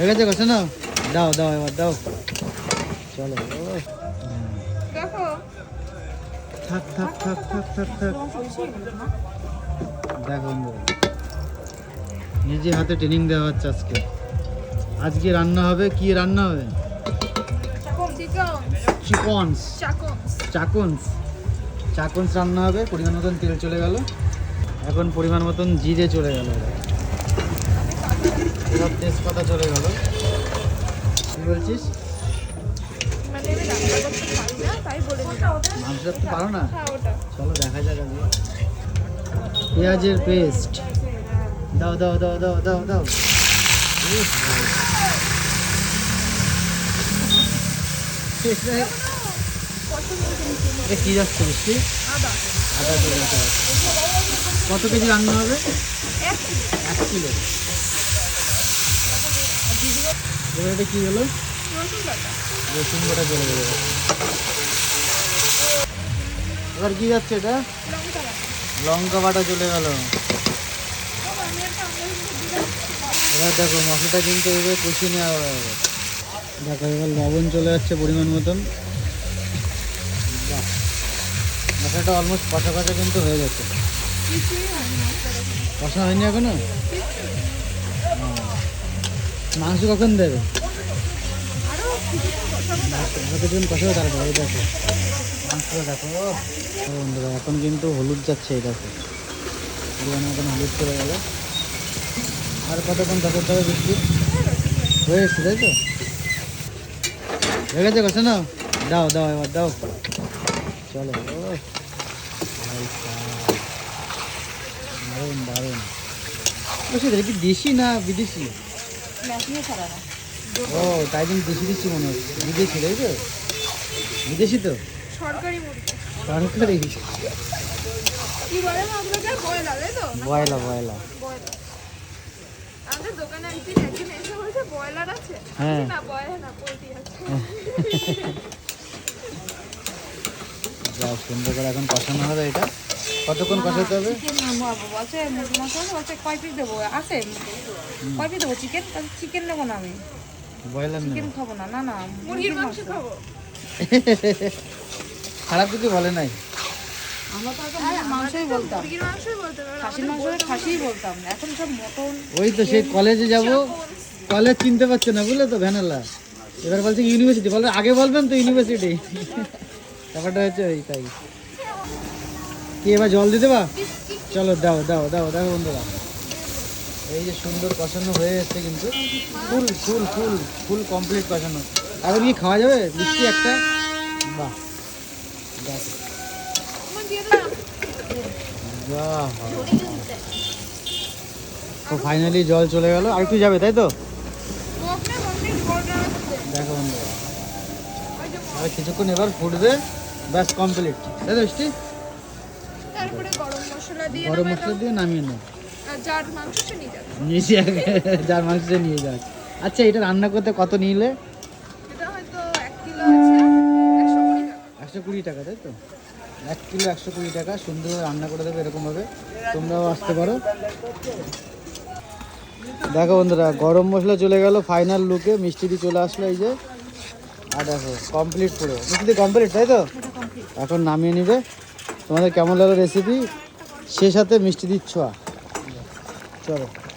হয়ে গেছে নাও দাও দাও এবার দাও। চলো। থাক থাক থাক থাক থাক থাক। দেখ বন্ধুরা নিজে হাতে ট্রেনিং দেওয়া হচ্ছে আজকে। আজকে রান্না হবে কি রান্না হবে? চিকন চিকনস। চাকন চাকনস। চাকনস রান্না হবে পরিমাণ মতন তেল চলে গেল। এখন পরিমাণ মতন জিরে চলে গেল। এবার তেজপাতা চলে গেল। কি বলছিস? মাংস রাখতে পারো না? চলো দেখা যাক আজকে পেঁয়াজের পেস্ট দাও দাও দাও দাও দাও দাও। কি যাচ্ছে বৃষ্টি? আদা। আদা কত কেজি রান্না হবে? এক কিলো। এবার এটা কি হলো? রসুন বাটা চলে গেল। এবার কি যাচ্ছে এটা? লঙ্কা বাটা চলে গেল। এবার দেখো মশলাটা কিন্তু এবার কষিয়ে নেওয়া হবে দেখো এবার লবণ চলে যাচ্ছে পরিমাণ মতন। মশলাটা অলমোস্ট কষা কষা কিন্তু হয়ে যাচ্ছে। কষা হয়নি এখনও? মাংস কখন দেবে? না কতজন কষা হবে তারপরে মাংসটা দেখো। এখন কিন্তু হলুদ যাচ্ছে, এই দেখো। পরিমাণ মতন হলুদ চলে গেল। আর কতক্ষণ কষাতে হবে বৃষ্টি? হয়ে এসছে, তাই তো? হয়ে গেছে, কষা নাও। দাও দাও এবার, দাও। চলো। দারুণ দারুণ। কি দেশি না বিদেশি? না ও তাই জন্য দেশি দেশি মনে হচ্ছে। বিদেশি তাই তো? বিদেশি তো? সরকারি বয়লা বয়লা বয়লা বয়লা আমাদের দোকানে একদিন একদিন এসে বলছে বয়লার আছে। হ্যাঁ। না বয়লা না পোলট্রি আছে। যা সুন্দর করে এখন কষানো হবে এটা। কতক্ষণ কষাতে হবে? চিকেন বলছে মুরগি মাংস আছে বলছে কয় পিস দেবো আছে কয় পিস দেবো চিকেন চিকেন নেব না আমি। বয়লার চিকেন খাব না না না মুরগির মাংস খাব। খারাপ কিছু বলে নাই। আমরা তো আগে মুরগির মাংসই বলতাম। মুরগির মাংসই বলতে পারো খাসির মাংস হলে খাসিই বলতাম এখন সব মটন ওই তো সেই কলেজে যাব কলেজ চিনতে পারছে না বুঝলে তো ভ্যানালা। এবার বলছে ইউনিভার্সিটি বলে আগে বলবেন তো ইউনিভার্সিটি ব্যাপারটা হচ্ছে ওই তাই। কি এবার জল দিতে বা? চলো দাও দাও দাও দাও বন্ধুরা। এই যে সুন্দর কষানো হয়ে এসছে কিন্তু। ফুল ফুল ফুল ফুল কমপ্লিট কষানো। এখন কি খাওয়া যাবে? মিষ্টি একটা? বাহ তো ফাইনালি জল চলে গেল। আর একটু যাবে তাই তো? দেখো বন্ধুরা। আর কিছুক্ষণ এবার ফুটবে। ব্যাস কমপ্লিট তাই তো মিষ্টি? তারপরে গরম মশলা দিয়ে গরম মশলা দিয়ে নামিয়ে নে আর যার মাংস সে নিয়ে যাবে। নিয়েছি আগে যার মাংস নিয়ে যাক। আচ্ছা এটা রান্না করতে কত নিলে? এটা হয়তো এক কিলো আছে একশো কুড়ি টাকা। তাই তো? এক কিলো একশো কুড়ি টাকা সুন্দর রান্না করে দেবে এরকমভাবে তোমরাও আসতে পারো। দেখো বন্ধুরা গরম মশলা চলে গেল ফাইনাল লুকে মিষ্টি দিয়ে চলে আসলো এই যে। আর দেখো কমপ্লিট পুরো। মিষ্টি কমপ্লিট তাই তো? এখন নামিয়ে নিবে। তোমাদের কেমন লাগল রেসিপি সে সাথে মিষ্টি দিচ্ছ চলো।